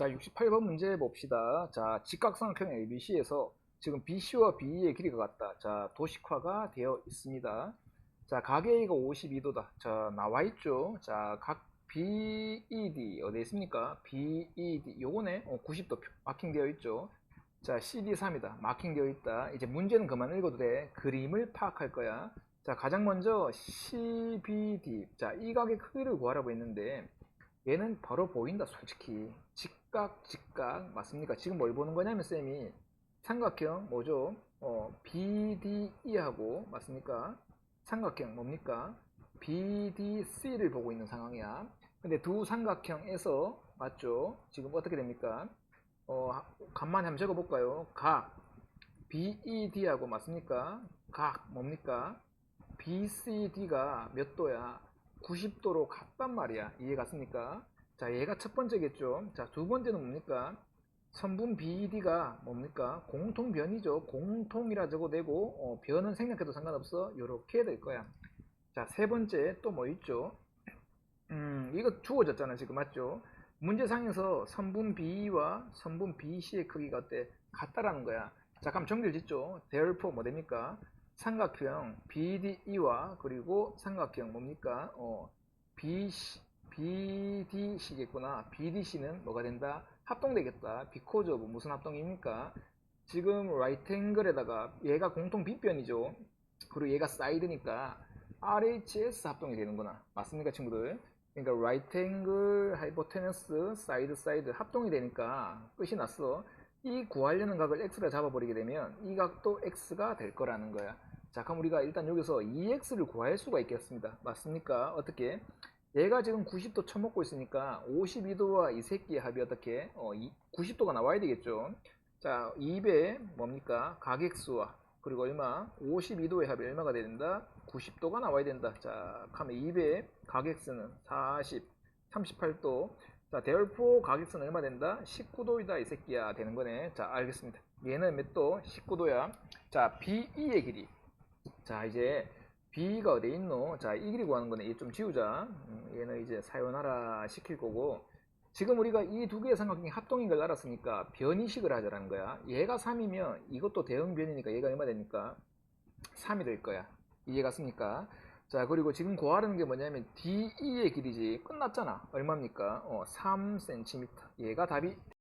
자, 68번 문제 봅시다. 자, 직각삼각형 ABC에서 지금 BC와 BE의 길이가 같다. 자, 도식화가 되어 있습니다. 자, 각 A가 52도다. 자, 나와 있죠. 자, 각 BED 어디 있습니까? BED 요거네. 어, 90도 마킹되어 있죠. 자, CD 3이다. 마킹되어 있다. 이제 문제는 그만 읽어도 돼. 그림을 파악할 거야. 자, 가장 먼저 CBD. 자, 이 각의 크기를 구하라고 했는데 얘는 바로 보인다 솔직히. 직각 직각. 맞습니까? 지금 뭘 보는 거냐면 쌤이. 삼각형 뭐죠? 어 BDE하고 맞습니까? 삼각형 뭡니까? BDC를 보고 있는 상황이야. 근데 두 삼각형에서 맞죠? 지금 어떻게 됩니까? 어 간만에 한번 적어 볼까요? 각. BED하고 맞습니까? 각 뭡니까? BCD가 몇 도야 90도로 같단 말이야. 이해 갔습니까? 자, 얘가 첫 번째겠죠. 자, 두 번째는 뭡니까? 선분 BD가 뭡니까? 공통 변이죠. 공통이라 적어되고, 어, 변은 생략해도 상관없어. 요렇게 될 거야. 자, 세 번째 또 뭐 있죠? 음, 이거 주어졌잖아, 지금 맞죠? 문제상에서 선분 B와 선분 BC의 크기가 어때? 같다라는 거야. 자, 그럼 정리를 짓죠. therefore 뭐 됩니까? 삼각형 BDE와 그리고 삼각형 뭡니까? 어, BC, BDC겠구나. BDC는 뭐가 된다? 합동되겠다. because of 무슨 합동입니까? 지금 right angle에다가 얘가 공통 빗변이죠. 그리고 얘가 사이드니까 RHS 합동이 되는구나. 맞습니까, 친구들? 그러니까 right angle, hypotenuse, side side 합동이 되니까 끝이 났어. 이 구하려는 각을 x라 잡아버리게 되면 이 각도 x가 될 거라는 거야. 자, 그럼 우리가 일단 여기서 2x를 구할 수가 있겠습니다. 맞습니까? 어떻게? 얘가 지금 90도 쳐먹고 있으니까 52도와 이 새끼의 합이 어떻게? 어, 90도가 나와야 되겠죠. 자, 2배 뭡니까? 각x와 그리고 얼마? 52도의 합이 얼마가 된다? 90도가 나와야 된다. 자, 그러면 2배 각x는 40, 38도. 자, 대열포 각x는 얼마 된다? 19도이다 이 새끼야 되는 거네. 자, 알겠습니다. 얘는 몇 도? 19도야. 자, BE의 길이. 자, 이제 B가 어디 있노? 자, 이 길이 구하는 거네. 얘좀 지우자. 음, 얘는 이제 사연하라 시킬 거고. 지금 우리가 이 두 개의 삼각형이 합동인 걸 알았으니까 변이식을 하자라는 거야. 얘가 3이면 이것도 대응 변이니까 얘가 얼마 되니까 3이 될 거야. 이해 갔습니까? 자, 그리고 지금 구하라는 게 뭐냐면 DE의 길이지. 끝났잖아. 얼마입니까? 어, 3cm. 얘가 답이